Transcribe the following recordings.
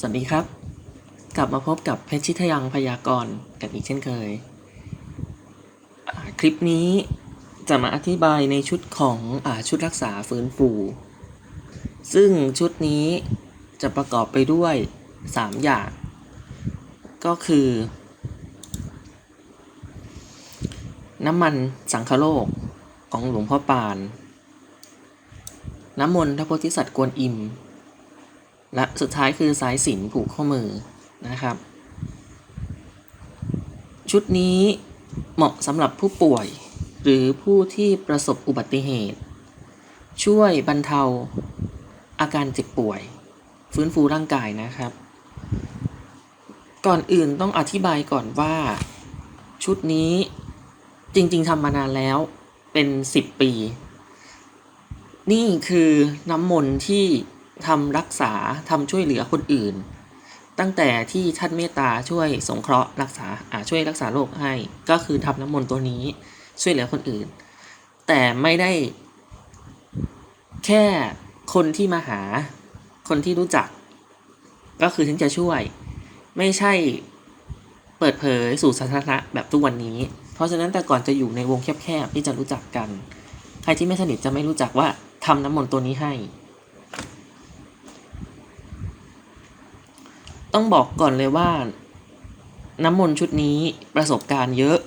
สวัสดีครับ กลับมาพบกับเพชรชิทยังพยากรณ์กันอีกเช่นเคย คลิปนี้จะมาอธิบายในชุดของอชุดรักษาฟื้นฟู ซึ่งชุดนี้จะประกอบไปด้วย 3 อย่าง ก็คือ น้ำมันสังคโลกของหลวงพ่อปาน น้ำมนต์พระโพธิสัตว์กวนอิม และสุดท้ายคือสายสินผูกข้อมือนะครับ ชุดนี้เหมาะสำหรับผู้ป่วย หรือผู้ที่ประสบอุบัติเหตุ ช่วยบรรเทาอาการเจ็บป่วย ฟื้นฟูร่างกายนะครับ ก่อนอื่นต้องอธิบายก่อนว่า ชุดนี้จริงๆทำมานานแล้วเป็น 10 ปี นี่คือน้ำมนต์ที่ ทำรักษาทำช่วยเหลือคนอื่น ตั้งแต่ที่ท่านเมตตาช่วยสงเคราะห์รักษาช่วยรักษาโรคให้ ก็คือทำน้ำมนต์ตัวนี้ช่วยเหลือคนอื่น แต่ไม่ได้ แค่คนที่มาหา คนที่รู้จัก ก็คือถึงจะช่วย ไม่ใช่เปิดเผยสู่สาธารณะแบบทุกวันนี้ เพราะฉะนั้นแต่ก่อนจะอยู่ในวงแคบๆที่จะรู้จักกัน ใครที่ไม่สนิทจะไม่รู้จักว่าทำน้ำมนต์ตัวนี้ให้ ต้องบอกก่อนเลยว่า น้ำมนต์ชุดนี้ประสบการณ์เยอะ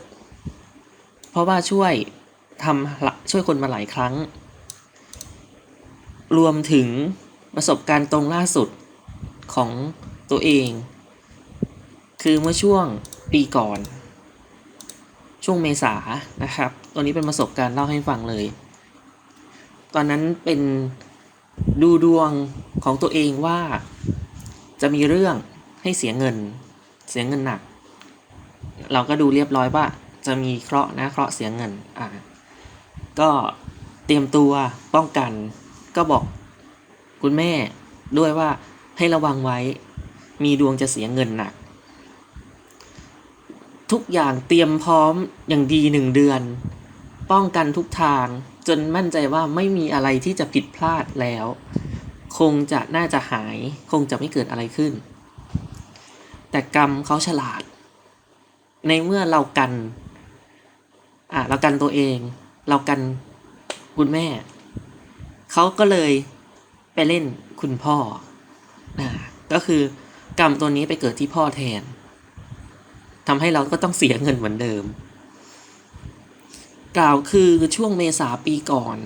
เพราะว่าช่วยทำช่วยคนมาหลายครั้ง รวมถึงประสบการณ์ตรงล่าสุดของตัวเอง คือเมื่อช่วงปีก่อน ช่วงเมษานะครับ ตัวนี้เป็นประสบการณ์เล่าให้ฟังเลย ตอนนั้นเป็นดูดวงของตัวเองว่าจะมีเรื่อง ให้เสียเงิน เสียเงินหนัก เราก็ดูเรียบร้อยว่าจะมีเคราะห์นะเคราะห์เสียเงินอ่าก็เตรียมตัวป้องกัน ก็บอกคุณแม่ด้วยว่าให้ระวังไว้ มีดวงจะเสียเงินหนัก ทุกอย่างเตรียมพร้อมอย่างดีหนึ่งเดือน ป้องกันทุกทางจนมั่นใจว่าไม่มีอะไรที่จะผิดพลาดแล้ว คงจะน่าจะหาย คงจะไม่เกิดอะไรขึ้น แต่กรรมเขาฉลาด ในเมื่อเรากันอะเรากันตัวเอง เรากันคุณแม่ เขาก็เลยไปเล่นคุณพ่ออ่าก็คือกรรมตัวนี้ไปเกิดที่พ่อแทนทำให้เราก็ต้องเสียเงินเหมือนเดิม กล่าวคือช่วงเมษาปีก่อน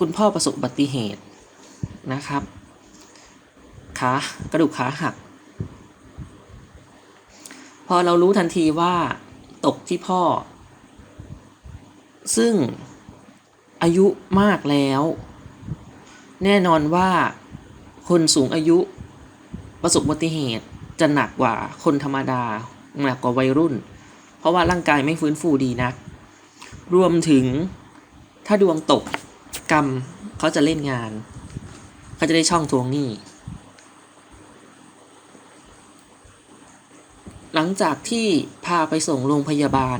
คุณพ่อประสบอุบัติเหตุนะครับขากระดูกขาหัก อเรารู้ทันทีว่าตกที่พ่อ ซึ่งอายุมากแล้ว แน่นอนว่าคนสูงอายุประสบอุบัติเหตุจะหนักกว่าคนธรรมดา หนักกว่าวัยรุ่น เพราะว่าร่างกายไม่ฟื้นฟูดีนัก รวมถึงถ้าดวงตกกรรมเขาจะเล่นงาน เขาจะได้ช่องทวงหนี้ หลังจากที่พาไปส่งโรงพยาบาล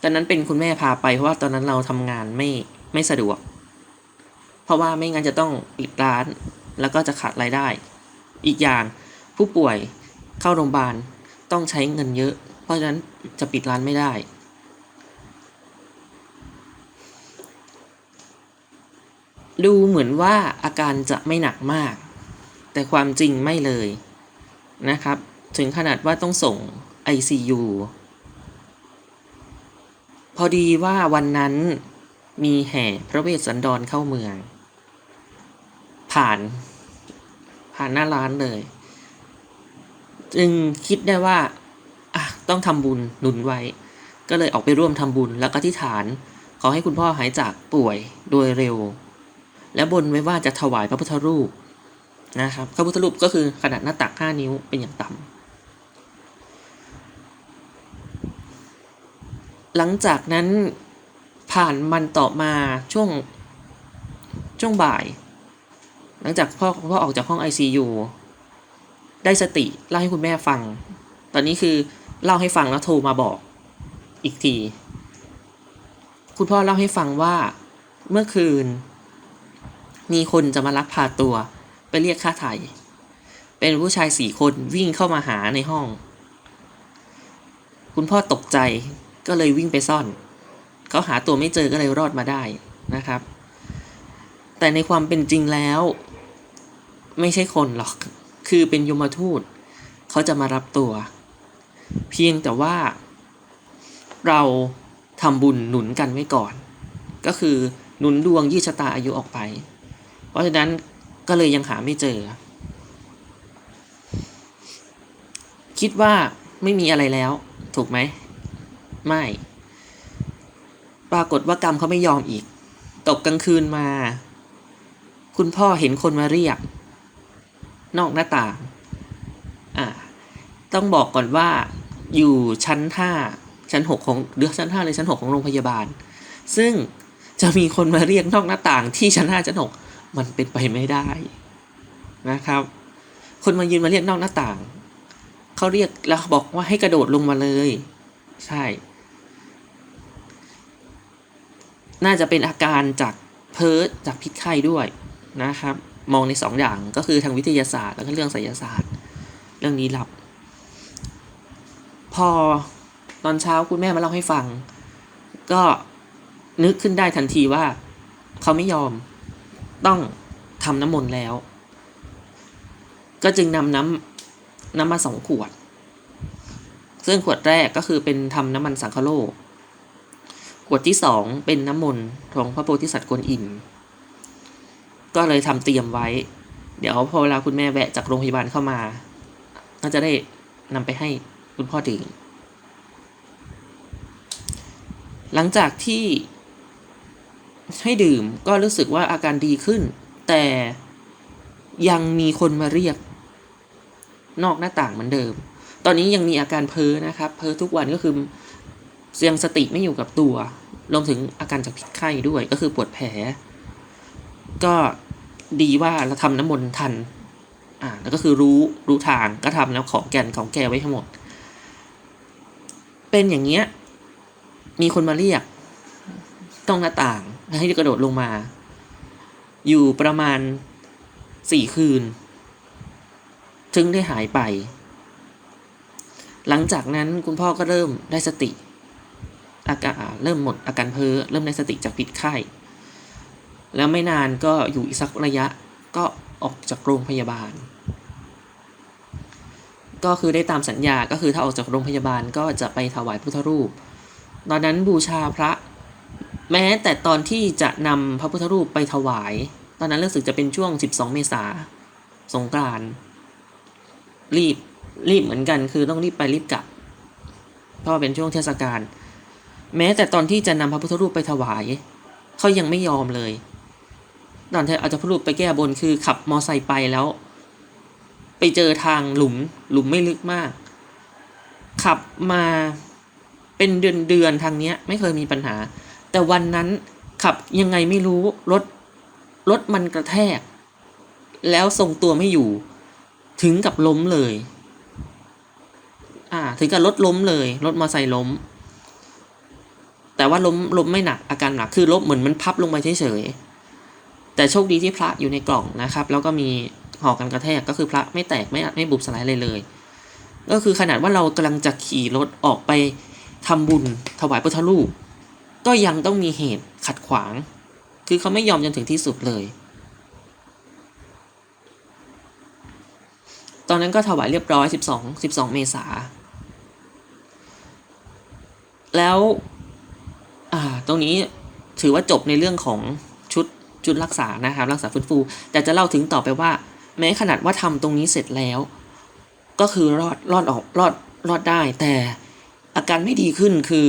ตอนนั้นเป็นคุณแม่พาไปเพราะว่าตอนนั้นเราทำงานไม่ไม่สะดวก เพราะว่าไม่งั้นจะต้องปิดร้าน แล้วก็จะขาดรายได้ อีกอย่างผู้ป่วยเข้าโรงพยาบาลต้องใช้เงินเยอะ เพราะฉะนั้นจะปิดร้านไม่ได้ ดูเหมือนว่าอาการจะไม่หนักมาก แต่ความจริงไม่เลยนะครับ ถึงขนาดว่าต้องส่ง ICU พอดีว่าวันนั้นมีแห่พระเวสสันดรเข้าเมือง ผ่านผ่านหน้าร้านเลย จึงคิดได้ว่าอะต้องทำบุญหนุนไว้ ก็เลยออกไปร่วมทำบุญแล้วก็ที่ฐาน ขอให้คุณพ่อหายจากป่วยโดยเร็ว และบนไว้ว่าจะถวายพระพุทธรูปนะครับพระพุทธรูปก็คือขนาดหน้าตัก 5 นิ้วเป็นอย่างต่ำ หลังจากนั้นผ่านมันต่อมาช่วงช่วงบ่าย หลังจากพ่อพ่อออกจากห้อง ICU ได้สติเล่าให้คุณแม่ฟัง ตอนนี้คือเล่าให้ฟังแล้วโทรมาบอกอีกที คุณพ่อเล่าให้ฟังว่าเมื่อคืน มีคนจะมาลักพาตัวไปเรียกค่าไถ่เป็นผู้ชายสี่คนวิ่งเข้ามาหาในห้อง คุณพ่อตกใจ ก็เลยวิ่งไปซ่อน เขาหาตัวไม่เจอก็เลยรอดมาได้นะครับ แต่ในความเป็นจริงแล้ว ไม่ใช่คนหรอก คือเป็นยมทูต เขาจะมารับตัว เพียงแต่ว่า เราทำบุญหนุนกันไว้ก่อน ก็คือหนุนดวงยืดชะตาอายุออกไป เพราะฉะนั้นก็เลยยังหาไม่เจอ คิดว่าไม่มีอะไรแล้ว ถูกไหม ไม่ ปรากฏว่ากรรมเขาไม่ยอมอีก ตกกลางคืนมา คุณพ่อเห็นคนมาเรียก นอกหน้าต่าง อ่า ต้องบอกก่อนว่า อยู่ชั้นห้าชั้นหกของเดือชั้นห้าเลยชั้นหกของโรงพยาบาล ซึ่งจะมีคนมาเรียกนอกหน้าต่างที่ชั้นห้าชั้นหกมันเป็นไปไม่ได้นะครับ คนมายืนมาเรียกนอกหน้าต่าง เขาเรียกแล้วบอกว่าให้กระโดดลงมาเลย ใช่ น่าจะเป็นอาการจากเพิร์จากพิษไข้ด้วยนะครับ มองในสองอย่างก็คือทางวิทยาศาสตร์ แล้วก็เรื่องไสยศาสตร์ เรื่องนี้ลับ พอตอนเช้าคุณแม่มาเล่าให้ฟัง ก็นึกขึ้นได้ทันทีว่า เขาไม่ยอมต้องทำน้ำมนต์แล้ว ก็จึงนำน้ำน้ำมาสองขวด ซึ่งขวดแรกก็คือเป็นทำน้ำมันสังคโลก ขวดที่สองเป็นน้ำมนต์ของพระโพธิสัตว์กวนอิมก็เลยทำเตรียมไว้ เดี๋ยวพอเวลาคุณแม่แวะจากโรงพยาบาลเข้ามา ก็จะได้นำไปให้คุณพ่อดื่มหลังจากที่ให้ดื่มก็รู้สึกว่าอาการดีขึ้น แต่ยังมีคนมาเรียก นอกหน้าต่างเหมือนเดิม ตอนนี้ยังมีอาการเพ้อนะครับ เพ้อทุกวันก็คือเสียงสติไม่อยู่กับตัว รวมถึงอาการจากพิษไข้ด้วยก็คือปวดแผล ก็ดีว่าเราทำน้ำมนต์ทัน อ่าแล้วก็คือรู้รู้ทางก็ทำแล้วของแก่นของแกไว้ทั้งหมด เป็นอย่างเงี้ย มีคนมาเรียก ต้องหน้าต่าง ให้กระโดดลงมา อยู่ประมาณสี่คืนถึงได้หายไป หลังจากนั้นคุณพ่อก็เริ่มได้สติ อาการเริ่มหมดอาการเพ้อเริ่มได้สติจากพิษไข้ แล้วไม่นานก็อยู่อีกสักระยะก็ออกจากโรงพยาบาล ก็คือได้ตามสัญญาก็คือถ้าออกจากโรงพยาบาลก็จะไปถวายพุทธรูป ตอนนั้นบูชาพระ แม้แต่ตอนที่จะนำพระพุทธรูปไปถวาย ตอนนั้นรู้สึกจะเป็นช่วง 12 เมษาสงกรานรีบรีบเหมือนกันคือต้องรีบไปรีบกลับเพราะเป็นช่วงเทศกาล แม้แต่ตอนที่จะนำพระพุทธรูปไปถวาย เขายังไม่ยอมเลยตอนที่เอาจะพระรูปไปแก้บนคือขับมอไซค์ไปแล้ว ไปเจอทางหลุมหลุมไม่ลึกมาก ขับมาเป็นเดือนเดือนๆทางเนี้ยไม่เคยมีปัญหา แต่วันนั้นขับยังไงไม่รู้รถรถมันกระแทก แล้วทรงตัวไม่อยู่ ถึงกับล้มเลย อ่า ถึงกับรถล้มเลย รถมอไซค์ล้ม แต่ว่าล้มล้มไม่หนักอาการหนักคือล้มเหมือนมันพับลงไปเฉยๆแต่โชคดีที่พระอยู่ในกล่องนะครับ แล้วก็มีหอกันกระแทกก็คือพระไม่แตกไม่ไม่บุบสลายเลยเลย ก็คือขนาดว่าเรากำลังจะขี่รถออกไปทำบุญถวายพุทธรูปก็ยังต้องมีเหตุขัดขวาง คือเขาไม่ยอมจนถึงที่สุดเลย ตอนนั้นก็ถวายเรียบร้อย 12 12 เมษา แล้ว อ่าตรงนี้ถือว่าจบในเรื่องของชุดชุดรักษานะครับรักษาฟื้นฟู แต่จะเล่าถึงต่อไปว่า แม้ขนาดว่าทำตรงนี้เสร็จแล้ว ก็คือรอดรอดออกรอดรอดได้ แต่อาการไม่ดีขึ้นคือ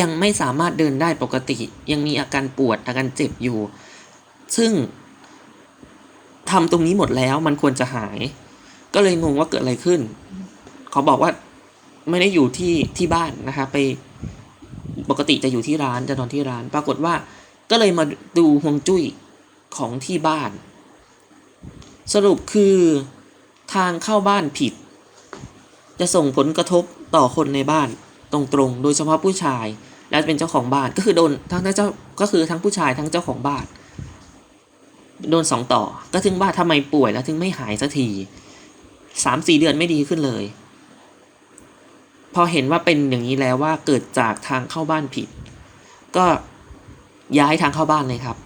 ยังไม่สามารถเดินได้ปกติ ยังมีอาการปวดอาการเจ็บอยู่ ซึ่งทำตรงนี้หมดแล้วมันควรจะหาย ก็เลยงงว่าเกิดอะไรขึ้น เขาบอกว่าไม่ได้อยู่ที่ที่บ้านนะคะไป ปกติจะอยู่ที่ร้านจะนอนที่ร้าน ปรากฏว่าก็เลยมาดูฮวงจุ้ยของที่บ้าน สรุปคือทางเข้าบ้านผิด จะส่งผลกระทบต่อคนในบ้านตรงๆ โดยเฉพาะผู้ชายและเป็นเจ้าของบ้านก็คือโดนทั้งเจ้าก็คือทั้งผู้ชายทั้งเจ้าของบ้าน โดนสองต่อ ก็ถึงว่าทำไมป่วยแล้วถึงไม่หายสักทีสามสี่เดือนไม่ดีขึ้นเลย พอเห็นว่าเป็นอย่างนี้แล้วว่าเกิดจากทางเข้าบ้านผิด ก็ย้ายทางเข้าบ้านเลยครับ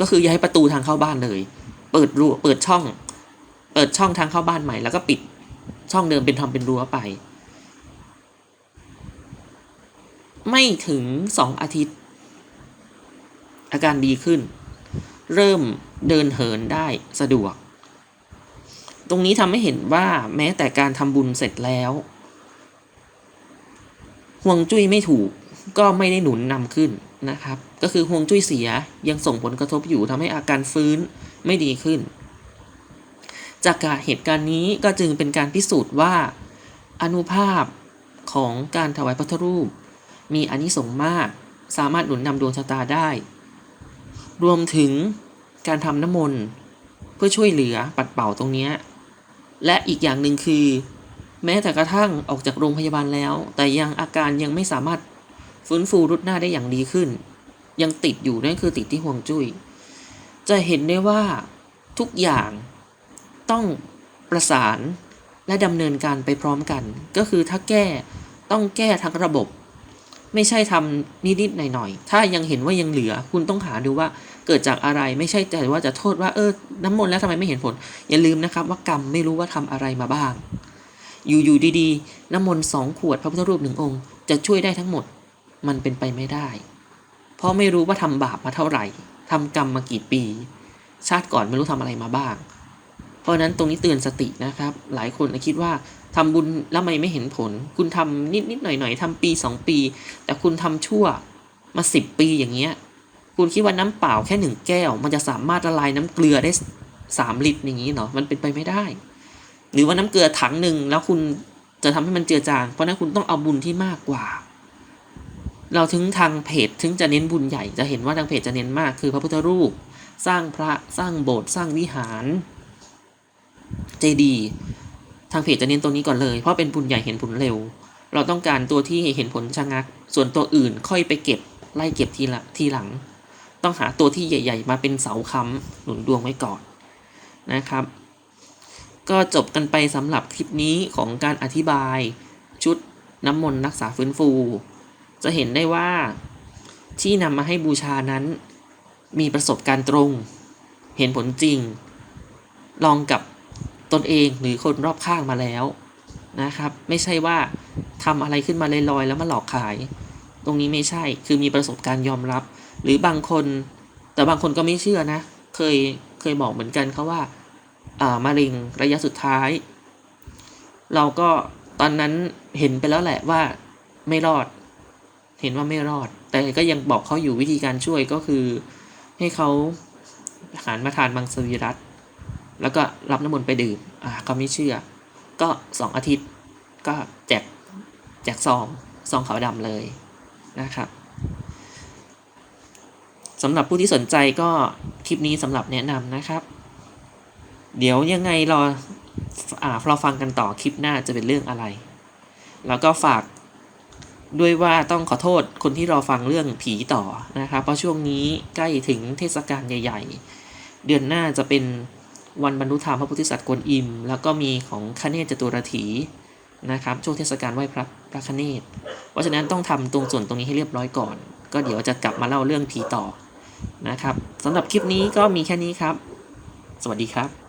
ก็คือย้ายประตูทางเข้าบ้านเลย เปิดรั้วเปิดช่อง เปิดช่องทางเข้าบ้านใหม่ แล้วก็ปิดช่องเดิมเป็นทำเป็นรั้วไป ไม่ถึงสองอาทิตย์ อาการดีขึ้น เริ่มเดินเหินได้สะดวก ตรงนี้ทำให้เห็นว่าแม้แต่การทำบุญเสร็จแล้ว ห่วงจุ้ยไม่ถูกก็ไม่ได้หนุนนำขึ้นนะครับ ก็คือห่วงจุ้ยเสียยังส่งผลกระทบอยู่ทำให้อาการฟื้นไม่ดีขึ้น จากการเหตุการณ์นี้ก็จึงเป็นการพิสูจน์ว่า อนุภาพของการถวายพระทรูป มีอานิสงส์มาก สามารถหนุนนำดวงชะตาได้ รวมถึงการทำน้ำมนต์เพื่อช่วยเหลือปัดเป่าตรงนี้ และอีกอย่างหนึ่งคือ แม้แต่กระทั่งออกจากโรงพยาบาลแล้ว แต่ยังอาการยังไม่สามารถฟื้นฟูรุดหน้าได้อย่างดีขึ้น ยังติดอยู่นั่นคือติดที่ห่วงจุ้ยจะเห็นได้ว่าทุกอย่างต้องประสานและดำเนินการไปพร้อมกัน ก็คือถ้าแก้ต้องแก้ทั้งระบบ ไม่ใช่ทำนิดๆหน่อยๆถ้ายังเห็นว่ายังเหลือ คุณต้องหาดูว่าเกิดจากอะไรไม่ใช่แต่ว่าจะโทษว่าเออน้ำมนต์แล้วทำไมไม่เห็นผล อย่าลืมนะครับว่ากรรมไม่รู้ว่าทำอะไรมาบ้าง อยู่ๆดีๆ น้ำมนต์สองขวดพระพุทธรูปหนึ่งองค์ จะช่วยได้ทั้งหมด มันเป็นไปไม่ได้ เพราะไม่รู้ว่าทำบาปมาเท่าไหร่ทำกรรมมากี่ปี ชาติก่อนไม่รู้ทำอะไรมาบ้าง เพราะนั้นตรงนี้เตือนสตินะครับ หลายคนคิดว่าทำบุญแล้วไม่ไม่เห็นผล คุณทำนิดนิดๆหน่อยหน่อยๆทำปีสองปี แต่คุณทำชั่วมาสิบปีอย่างเงี้ย คุณคิดว่าน้ำเปล่าแค่หนึ่งแก้ว มันจะสามารถละลายน้ำเกลือได้สามลิตรอย่างนี้เนาะมันเป็นไปไม่ได้ หรือว่าน้ำเกลือถังหนึ่งแล้วคุณจะทำให้มันเจือจาง เพราะฉะนั้นคุณต้องเอาบุญที่มากกว่า เราถึงทางเพจถึงจะเน้นบุญใหญ่จะเห็นว่าทางเพจจะเน้นมากคือพระพุทธรูป สร้างพระสร้างโบสถ์สร้างวิหาร เจดีย์ทางเพจจะเน้นตรงนี้ก่อนเลย เพราะเป็นบุญใหญ่เห็นผลเร็ว เราต้องการตัวที่เห็นผลชะงัก ส่วนตัวอื่นค่อยไปเก็บไล่เก็บทีละทีหลัง ต้องหาตัวที่ใหญ่ ๆ มาเป็นเสาค้ำหนุนดวงไว้ก่อนนะครับ ก็จบกันไปสำหรับคลิปนี้ของการอธิบายชุดน้ำมนต์รักษาฟื้นฟู จะเห็นได้ว่าที่นำมาให้บูชานั้น มีประสบการณ์ตรง เห็นผลจริง ลองกับตนเองหรือคนรอบข้างมาแล้วนะครับ ไม่ใช่ว่าทำอะไรขึ้นมาลอยๆแล้วมาหลอกขาย ตรงนี้ไม่ใช่คือมีประสบการณ์ยอมรับ หรือบางคน แต่บางคนก็ไม่เชื่อนะ เคยเคยบอกเหมือนกันเขาว่า มะเร็งระยะสุดท้าย เราก็ตอนนั้นเห็นไปแล้วแหละว่าไม่รอด เห็นว่าไม่รอด แต่ก็ยังบอกเขาอยู่วิธีการช่วยก็คือ ให้เขาหันมาทานมังสวิรัตแล้วก็รับน้ำมนต์ไปดื่ม อ่าเขาไม่เชื่อ ก็สองอาทิตย์ก็แจกแจกซองซองขาวดำเลยนะครับสำหรับผู้ที่สนใจก็คลิปนี้สำหรับแนะนำนะครับ เดี๋ยวยังไงรออ่าเราฟังกันต่อคลิปหน้าจะเป็นเรื่องอะไร แล้วก็ฝากด้วยว่าต้องขอโทษคนที่รอฟังเรื่องผีต่อนะครับ เพราะช่วงนี้ใกล้ถึงเทศกาลใหญ่ ๆ เดือนหน้าจะเป็นวันบรรลุธรรมพระพุทธศาสตร์กวนอิม แล้วก็มีของคเนศจตุรถีนะครับ ช่วงเทศกาลไหว้พระพระคเนศเพราะฉะนั้นต้องทำตรงส่วนตรงนี้ให้เรียบร้อยก่อน ก็เดี๋ยวจะกลับมาเล่าเรื่องผีต่อนะครับสำหรับคลิปนี้ก็มีแค่นี้ครับ สวัสดีครับ